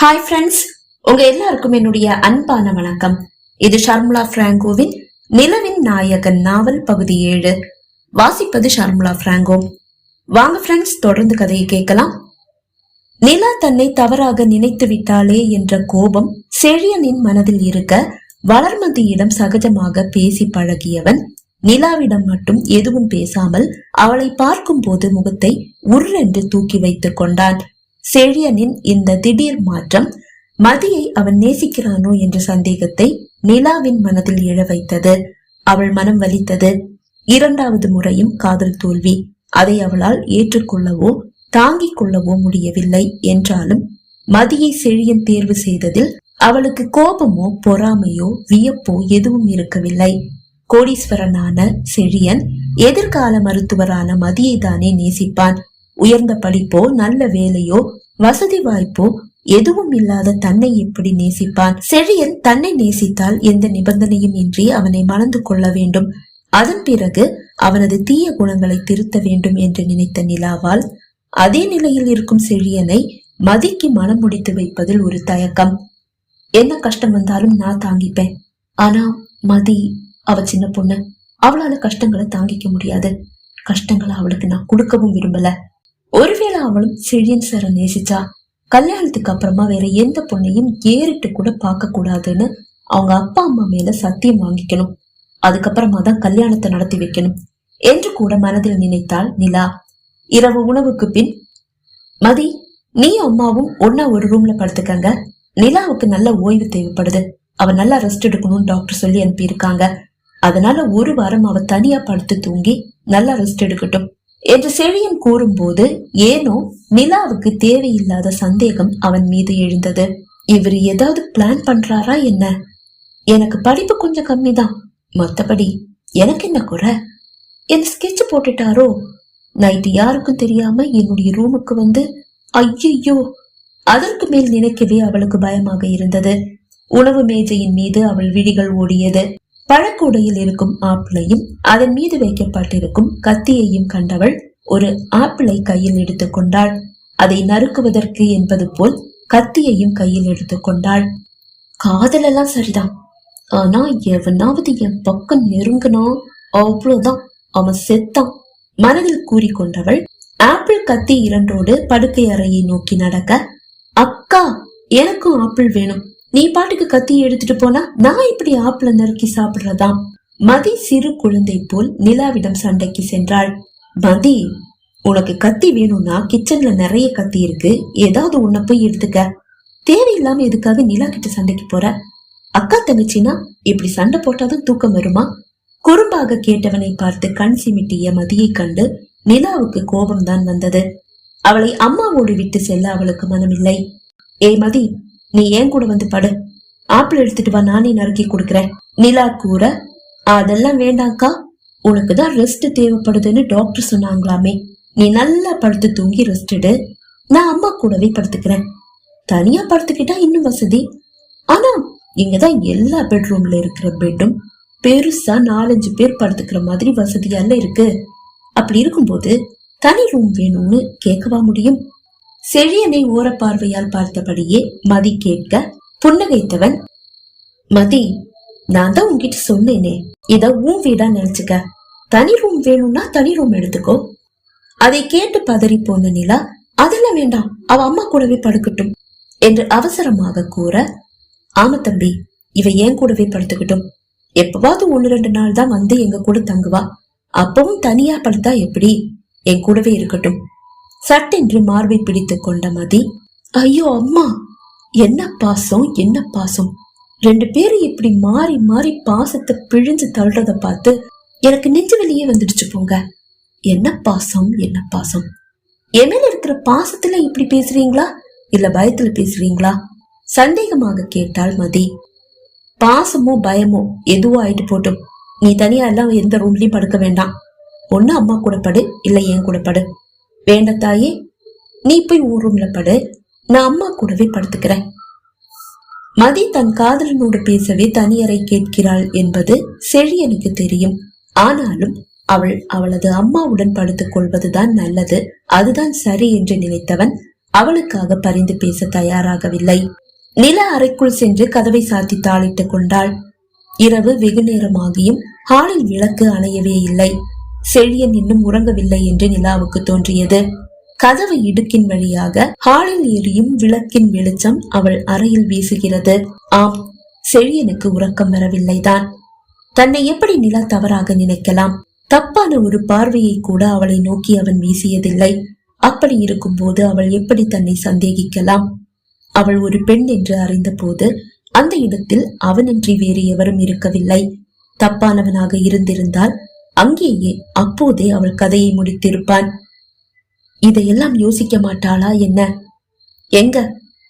Hi friends உங்க எல்லாருக்கும் என்னுடைய அன்பான வணக்கம். இது ஷர்முலா பிராங்கோவின் நிலவின் நாயகன் நாவல் பகுதி ஏழு. வாசிப்பது ஷர்முலா பிராங்கோ. வாங்க ஃப்ரெண்ட்ஸ் தொடர்ந்து கதையை கேட்கலாம். நிலா தன்னை தவறாக நினைத்து விட்டாளே என்ற கோபம் செழியனின் மனதில் இருக்க வளர்மதியிடம் சகஜமாக பேசி பழகியவன் நிலாவிடம் மட்டும் எதுவும் பேசாமல் அவளை பார்க்கும் போது முகத்தை உர்ரென்று தூக்கி வைத்துக் கொண்டான். செழியனின் இந்த திடீர் மாற்றம் மதியை அவன் நேசிக்கிறானோ என்ற சந்தேகத்தை நிலாவின் மனதில் எழ வைத்தது. அவள் மனம் வலித்தது. இரண்டாவது முறையும் காதல் தோல்வி. அதை அவளால் ஏற்றுக்கொள்ளவோ தாங்கிக் கொள்ளவோ முடியவில்லை என்றாலும் மதியை செழியன் தேர்வு செய்ததில் அவளுக்கு கோபமோ பொறாமையோ வியப்போ எதுவும் இருக்கவில்லை. கோடீஸ்வரனான செழியன் எதிர்கால மருத்துவரான மதியை தானே நேசிப்பான். உயர்ந்த படிப்போ நல்ல வேலையோ வசதி வாய்ப்போ எதுவும் இல்லாத தன்னை எப்படி நேசிப்பான். செழியன் தன்னை நேசித்தால் எந்த நிபந்தனையும் இன்றி அவனை மணந்து கொள்ள வேண்டும். அதன் பிறகு அவனது தீய குணங்களை திருத்த வேண்டும் என்று நினைத்த நிலாவால் அதே நிலையில் இருக்கும் செழியனை மதிக்கு மனம் முடித்து வைப்பதில் ஒரு தயக்கம். என்ன கஷ்டம் வந்தாலும் நான் தாங்கிப்பேன். ஆனா மதி அவ சின்ன பொண்ணு அவளால கஷ்டங்களை தாங்கிக்க முடியாது. கஷ்டங்களை அவளுக்கு நான் கொடுக்கவும் விரும்பல. அவளும் செழியன் சாரை நேசிச்சா? கல்யாணத்துக்கு அப்புறமா வேற எந்த பொண்ணையும் ஏறிட்டு கூட பார்க்க கூடாதுன்னு அவங்க அப்பா அம்மா மேல சத்தியம் வாங்கிக்கணும். அதுக்கப்புறமா தான் கல்யாணத்தை நடத்தி வைக்கணும் என்று கூட மனதில் நினைத்தாள் நிலா. இரவு உணவுக்கு பின் மதி நீ அம்மாவும் ஒன்னா ஒரு ரூம்ல படுத்துக்கங்க. நிலாவுக்கு நல்ல ஓய்வு தேவைப்படுது. அவ நல்லா ரெஸ்ட் எடுக்கணும்னு டாக்டர் சொல்லி அனுப்பியிருக்காங்க. அதனால ஒரு வாரம் அவ தனியா படுத்து தூங்கி நல்லா ரெஸ்ட் எடுக்கட்டும். என்று செழியன் கூறும்போது ஏனோ நிலாவுக்கு தேவையில்லாத சந்தேகம் அவன் மீது எழுந்தது. இவர் ஏதாவது பிளான் பண்றாரா என்ன? எனக்கு படிப்பு கொஞ்சம் கம்மி தான் மத்தபடி எனக்கு என்ன குறை? என் ஸ்கெட்ச் போட்டுட்டாரோ? நைட்டு யாருக்கும் தெரியாம என்னுடைய ரூமுக்கு வந்து ஐயையோ! அதற்கு மேல் நினைக்கவே அவளுக்கு பயமாக இருந்தது. உணவு மேஜையின் மீது அவள் விழிகள் ஓடியது. பழக்கூடையில் இருக்கும் ஆப்பிளையும் அதன் மீது வைக்கப்பட்டிருக்கும் கத்தியையும் கண்டவள் ஒரு ஆப்பிளை கையில் எடுத்துக்கொண்டாள் அதை நறுக்குவதற்கு என்பது போல் கத்தியையும் கையில் எடுத்துக்கொண்டாள் காதலெல்லாம் சரிதான். ஆனா எவனாவது என் பக்கம் நெருங்கினா அவ்வளவுதான் அவன் செத்தான். மனதில் கூறிக்கொண்டவள் ஆப்பிள் கத்தி இரண்டோடு படுக்கை அறையை நோக்கி நடக்க அக்கா எனக்கும் ஆப்பிள் வேணும். நீ பாட்டுக்கு கத்தி எடுத்துட்டு போனா நான் இப்படி ஆப்பிள நறுக்கி சாப்பிடுறதாம் மதி சிறு குழந்தை போல் நிலாவிடம் சண்டைக்கு சென்றாள். மதி உனக்கு கத்தி வேணும்னா கிச்சன்ல நிறைய கத்தி இருக்கு. ஏதாவது உன்னை போய் எடுத்துக்க. தேவையில்லாம எதுக்காக நிலா கிட்ட சண்டைக்கு போற? அக்கா தங்கச்சினா இப்படி சண்டை போட்டாதான் தூக்கம் வருமா? குறும்பாக கேட்டவனை பார்த்து கண் சிமிட்டிய மதியை கண்டு நிலாவுக்கு கோபம்தான் வந்தது. அவளை அம்மாவோடு விட்டு செல்ல அவளுக்கு மனமில்லை. ஏ மதி நீ ஏன் கூட வந்து படு. ஆப்பிள் எடுத்துட்டு வா நானே நறுக்கி கொடுக்கறேன். நிலா கூற அதெல்லாம் வேண்டாம்க்கா. உனக்கு தான் ரெஸ்ட் தேவைப்படுதுன்னு டாக்டர் சொன்னாங்களாமே. நீ நல்லா படுத்து தூங்கி ரெஸ்ட் எடு. நான் அம்மா கூடவே படுத்துக்கிறேன். தனியா படுத்துக்கிட்டா இன்னும் வசதி. ஆனா இங்கதான் எல்லா பெட்ரூம்ல இருக்கிற பெட்டும் பெருசா நாலஞ்சு பேர் படுத்துக்கிற மாதிரி வசதியால இருக்கு. அப்படி இருக்கும்போது தனி ரூம் வேணும்னு கேட்கவா முடியும்? செழியனை ஓரப்பார்வையால் பார்த்தபடியே மதி கேட்க புன்னகைத்தவன் மதி நான் தான் உங்ககிட்ட சொன்னேனே. இத உன் வீடா நினைச்சுக்க. தனி ரூம் வேணும்னா தனி ரூம் எடுத்துக்கோ. அதை கேட்டு பதறி போன நிலா அதெல்லாம் வேண்டாம் அவ அம்மா கூடவே படுக்கட்டும் என்று அவசரமாக கூற ஆமா தம்பி இவ ஏன் கூடவே படுத்துக்கட்டும்? எப்பவாவது ஒன்னு ரெண்டு நாள் தான் வந்து எங்க கூட தங்குவா. அப்பவும் தனியா படுத்தா எப்படி? என் கூடவே இருக்கட்டும். சட்டென்று மார்பை பிடித்து கொண்ட மதி ஐயோ அம்மா என்ன பாசம் என்ன பாசம்? ரெண்டு பேரும் இப்படி மாறி மாறி பாசத்தை பிழிஞ்சு தள்ளுறத பார்த்து எனக்கு நெஞ்சு வெளியே வந்துடுச்சு போங்க. என்ன பாசம் என்ன பாசம்? என் மேல இருக்கிற பாசத்துல இப்படி பேசுறீங்களா? இல்ல பயத்துல பேசுறீங்களா? சந்தேகமாக கேட்டாள் மதி. பாசமோ பயமோ எதுவோ ஆயிட்டு போட்டும். நீ தனியா எல்லாம் எந்த ரூம்லயும் படுக்க வேண்டாம். ஒண்ணு அம்மா கூட படு இல்ல என் கூட படு. வேண்ட தாயே நீ போய் உன் ரூம்ல படு. நான் அம்மா கூடவே படுத்துக்கிறேன். மதி தன் காதலனோடு பேசவே தனியறை கேட்கிறாள் என்பது செழியனுக்கு தெரியும். ஆனாலும் அவள் அவளது அம்மாவுடன் படுத்துக் கொள்வதுதான் நல்லது. அதுதான் சரி என்று நினைத்தவன் அவளுக்காக பரிந்து பேச தயாராகவில்லை. நில அறைக்குள் சென்று கதவை சாத்தி தாளிட்டுக் கொண்டாள். இரவு வெகு நேரமாகியும் ஹாலில் விளக்கு அணையவே இல்லை. செழியன் இன்னும் உறங்கவில்லை என்று நிலாவுக்கு தோன்றியது. கதவு இடுக்கின் வழியாக ஹாலில் எரியும் விளக்கின் வெளிச்சம் அவள் அறையில் வீசுகிறது. ஆம் செழியனுக்கு உறக்கம் வரவில்லைதான். தன்னை எப்படி நிலா தவறாக நினைக்கலாம்? தப்பான ஒரு பார்வையை கூட அவளை நோக்கி அவன் வீசியதில்லை. அப்படி இருக்கும்போது அவள் எப்படி தன்னை சந்தேகிக்கலாம்? அவள் ஒரு பெண் என்று அறிந்த போது அந்த இடத்தில் அவனின்றி வேறு எவரும் இருக்கவில்லை. தப்பானவனாக இருந்திருந்தால் அங்கேயே அப்போதே அவள் கதையை முடித்திருப்பான். இதையெல்லாம் யோசிக்க மாட்டாளா என்ன? எங்க?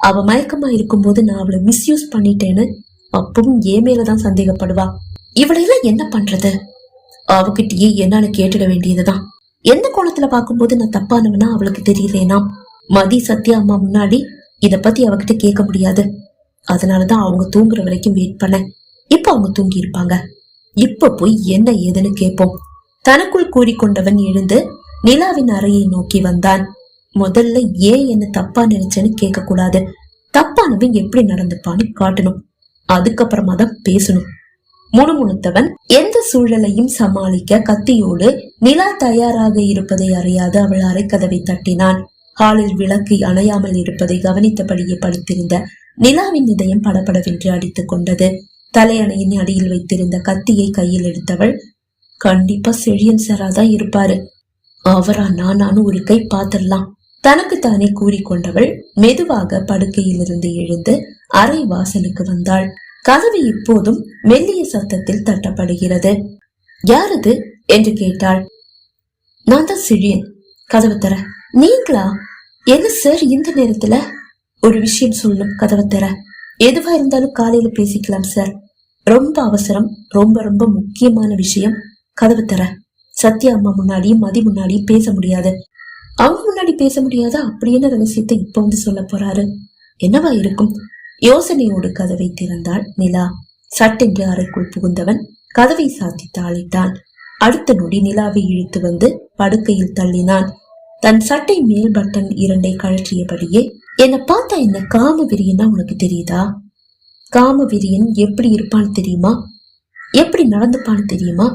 அவ மயக்கமா இருக்கும்போது நான் அவளை மிஸ்யூஸ் பண்ணிட்டேன்னு அப்பவும் ஏன் மேலதான் சந்தேகப்படுவா. இவளையெல்லாம் என்ன பண்றது? அவகிட்டயே என்னன்னு கேட்டுட வேண்டியதுதான். எந்த கோணத்துல பார்க்கும்போது நான் தப்பானவனா அவளுக்கு தெரியலேனா? மதி சத்யா அம்மா முன்னாடி இத பத்தி அவகிட்ட கேட்க முடியாது. அதனாலதான் அவங்க தூங்குற வரைக்கும் வெயிட் பண்ணேன். இப்ப அவங்க தூங்கி இருப்பாங்க இப்ப போய் என்ன ஏதுன்னு கேட்போம் தனக்குள் கூறிக்கொண்டவன் எழுந்து நிலாவின் அறையை நோக்கி வந்தான். முதல்ல ஏன் என்ன தப்பா நினைச்சேன்னு கேட்க கூடாது தப்பானவன் எப்படி நடந்துப்பான்னு காட்டணும். அதுக்கப்புறமா தான் பேசணும். முணுமுணுத்தவன் எந்த சூழலையும் சமாளிக்க கத்தியோடு நிலா தயாராக இருப்பதை அறியாது அவள் அரைக்கதவை தட்டினான். ஹாலில் விளக்கு அணையாமல் இருப்பதை கவனித்தபடியே படுத்திருந்த நிலாவின் இதயம் படபடவென்று அடித்துக் கொண்டது. தலையணையின் அடியில் வைத்திருந்த கத்தியை கையில் எடுத்தவள் கண்டிப்பா செழியன் சராதான் இருப்பாரு. அவரா நானானு ஒரு கை பார்த்துடலாம். தனக்கு தானே கூறிக்கொண்டவள் மெதுவாக படுக்கையிலிருந்து எழுந்து அறை வாசலுக்கு வந்தாள். கதவு இப்போதும் மெல்லிய சத்தத்தில் தட்டப்படுகிறது. யாரது? என்று கேட்டாள். நான் தான் செழியன். கதவு தர. நீங்களா? என்ன சார் இந்த நேரத்துல? ஒரு விஷயம் சொல்லும் கதவை தர. எதுவா இருந்தாலும் காலையில பேசிக்கலாம் சார். ரொம்ப அவசரம் ரொம்ப ரொம்ப முக்கியமான விஷயம். கதவு தர. சத்யா அம்மா முன்னாடியும் மதி முன்னாடியும் பேச முடியாது. அவங்க முன்னாடி பேச முடியாதா? அப்படி ரகசியத்தை இப்ப வந்து சொல்ல போறாரு? என்னவா இருக்கும்? யோசனையோடு கதவை திறந்தாள் நிலா. சட்டென்று அறைக்குள் புகுந்தவன் கதவை சாத்தி தாளிட்டான் அடுத்த நொடி நிலாவை இழுத்து வந்து படுக்கையில் தள்ளினான். தன் சட்டை மேல் பட்டன் இரண்டை கழற்றியபடியே என்னை பார்த்தா இந்த காம விரியன்னா உனக்கு தெரியுதா? காம விரியன் எப்படி இருப்பான்னு தெரியுமா? எப்படி நடந்துப்பான்னு தெரியுமா?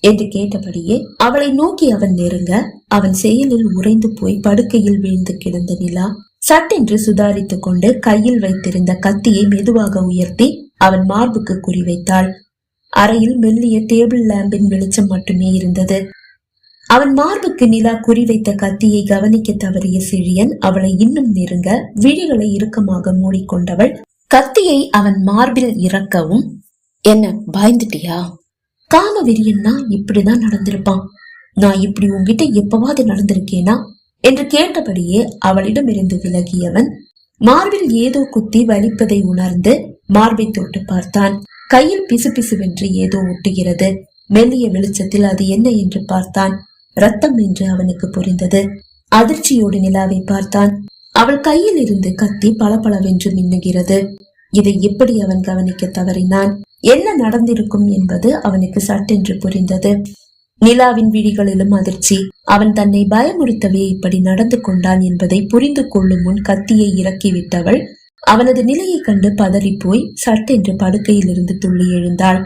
என்று கேட்டபடியே அவளை நோக்கி அவன் நெருங்க அவன் செயலில் உறைந்து போய் படுக்கையில் வீழ்ந்து கிடந்த நிலா சட்டென்று சுதாரித்துக் கொண்டு கையில் வைத்திருந்த கத்தியை மெதுவாக உயர்த்தி அவன் மார்புக்கு குறிவைத்தாள். அறையில் மெல்லிய டேபிள் லேம்பின் வெளிச்சம் மட்டுமே இருந்தது. அவன் மார்புக்கு நிலா குறிவைத்த கத்தியை கவனிக்க தவறிய செழியன் அவளை இன்னும் நெருங்க விழிகளை இறுக்கமாக மூடிக்கொண்டவள் கத்தியை அவன் மார்பில் இறக்கவும். என்ன பயந்துட்டியா? காம விரியன்னா இப்படிதான் நடந்திருப்பான். நான் இப்படி உன்கிட்ட எப்பவாது நடந்திருக்கேனா? என்று கேட்டபடியே அவளிடமிருந்து விலகியவன் மார்பில் ஏதோ குத்தி வலிப்பதை உணர்ந்து மார்பை தொட்டு பார்த்தான். கையில் பிசுபிசுவென்று ஏதோ ஒட்டுகிறது. மெல்லிய வெளிச்சத்தில் அது என்ன என்று பார்த்தான். ரத்தம் என்று அவனுக்கு புரிந்தது. அதிர்ச்சியோடு நிலாவை பார்த்தான். அவள் கையில் இருந்து கத்தி பளபளவென்று மின்னுகிறது. இதை எப்படி அவன் கவனிக்க தவறினான்? என்ன நடந்திருக்கும் என்பது அவனுக்கு சட்டென்று புரிந்தது. நிலாவின் விழிகளிலும் அதிர்ச்சி. அவன் தன்னை பயமுறுத்தவே இப்படி நடந்து கொண்டான் என்பதை புரிந்து கொள்ளும் முன் கத்தியை இறக்கிவிட்டவள் அவனது நிலையை கண்டு பதறி போய் சட்டென்று படுக்கையில் இருந்து துள்ளி எழுந்தாள்.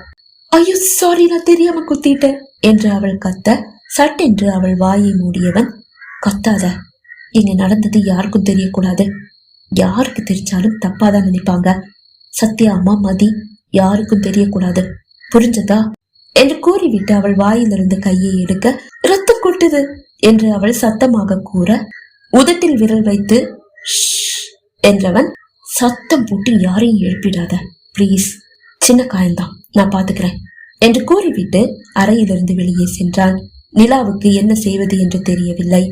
ஐயோ சாரி நான் தெரியாம குத்திட்டேன் என்று அவள் கத்த சட்டென்று அவள் வாயை மூடியவன் கத்தாத இங்க நடந்தது யாருக்கும் தெரியக்கூடாது. யாருக்கு தெரிஞ்சாலும் தப்பாதான் நினைப்பாங்க. சத்யா அம்மா மதி யாருக்கும் தெரியக்கூடாது. புரிஞ்சதா? என்று கூறிவிட்டு அவள் வாயிலிருந்து கையை எடுக்க ரத்தம் கொட்டுது என்று அவள் சத்தமாக கூற உதட்டில் விரல் வைத்து என்றவன் சத்தம் போட்டு யாரையும் எழுப்பிடாத. ப்ளீஸ் சின்ன காயம்தான் நான் பாத்துக்கிறேன் என்று கூறிவிட்டு அறையிலிருந்து வெளியே சென்றான். நிலாவுக்கு என்ன செய்வது என்று தெரியவில்லை.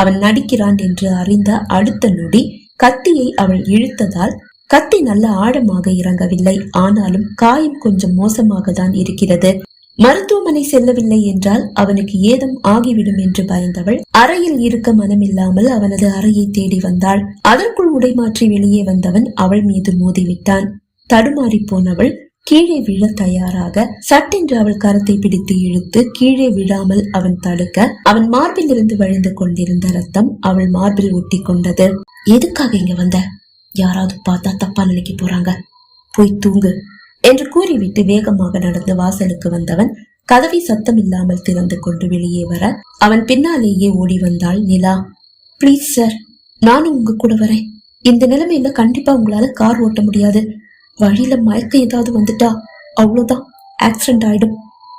அவன் நடிக்கிறான் என்று அறிந்த அடுத்த நொடி கத்தியை அவள் இழுத்ததால் கத்தி நல்ல ஆழமாக இறங்கவில்லை. ஆனாலும் காயம் கொஞ்சம் மோசமாக தான் இருக்கிறது. மருத்துவமனை செல்லவில்லை என்றால் அவனுக்கு ஏதும் ஆகிவிடும் என்று பயந்தவள் அறையில் இருக்க மனமில்லாமல் அவனது அறையை தேடி வந்தாள். அதற்குள் உடை மாற்றி வெளியே வந்தவன் அவள் மீது மோதிவிட்டான். தடுமாறி போனவள் கீழே விழ தயாராக சட்டென்று அவள் கரத்தை பிடித்து இழுத்து கீழே விழாமல் அவன் தடுக்க அவன் மார்பில் இருந்து வழிந்து கொண்டிருந்த ரத்தம் அவள் மார்பில் ஒட்டி கொண்டது. எதுக்காக இங்க வந்த? யாராவது பார்த்தா தப்பா நினைக்க போறாங்க. போய் தூங்கு என்று கூறிவிட்டு வேகமாக நடந்து வாசலுக்கு வந்தவன் கதவை சத்தம் இல்லாமல் திறந்து கொண்டு வெளியே வர அவன் பின்னாலேயே ஓடி வந்தாள் நிலா. ப்ளீஸ் சார் நானும் உங்க கூட வரேன். இந்த நிலைமையில கண்டிப்பா உங்களால கார் ஓட்ட முடியாது. வழியில மயக்கம் ஏதாவது வந்துட்டா அவ்வளோதான் ஆக்சிடென்ட் ஆயிடும்.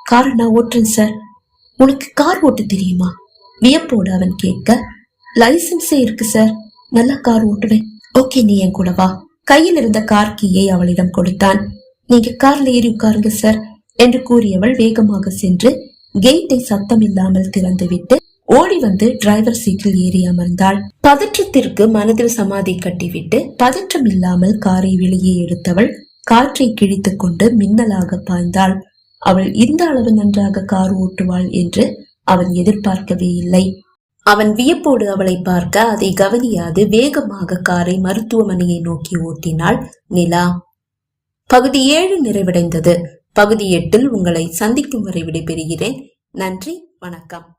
காரை நான் ஓட்டுறேன் சார் உனக்கு கார் ஓட்ட தெரியுமா? வியப்போடு அவன் கேட்க லைசன்ஸே இருக்கு சார் நல்லா கார் ஓட்டுவேன். ஓகே நீ என் கூட வா. கையில் இருந்த கார் கீயை அவளிடம் கொடுத்தான். நீங்க கார்ல ஏறி உட்காருங்க சார் என்று கூறியவள் வேகமாக சென்று கேட்டை சத்தம் இல்லாமல் திறந்துவிட்டு ஓடி வந்து டிரைவர் சீட்டில் ஏறி அமர்ந்தாள். பதற்றத்திற்கு மனதில் சமாதி கட்டிவிட்டு பதற்றம் இல்லாமல் காரை வெளியே எடுத்தவள் காற்றை கிழித்துக் கொண்டு மின்னலாக பாய்ந்தாள். அவள் இந்த அளவு நன்றாக கார் ஓட்டுவாள் என்று அவன் எதிர்பார்க்கவே இல்லை. அவன் வியப்போடு அவளை பார்க்க அதை கவனியாது வேகமாக காரை மருத்துவமனையை நோக்கி ஓட்டினாள் நிலா. பகுதி ஏழு நிறைவடைந்தது. பகுதி எட்டில் உங்களை சந்திக்கும் வரை விடைபெறுகிறேன். நன்றி வணக்கம்.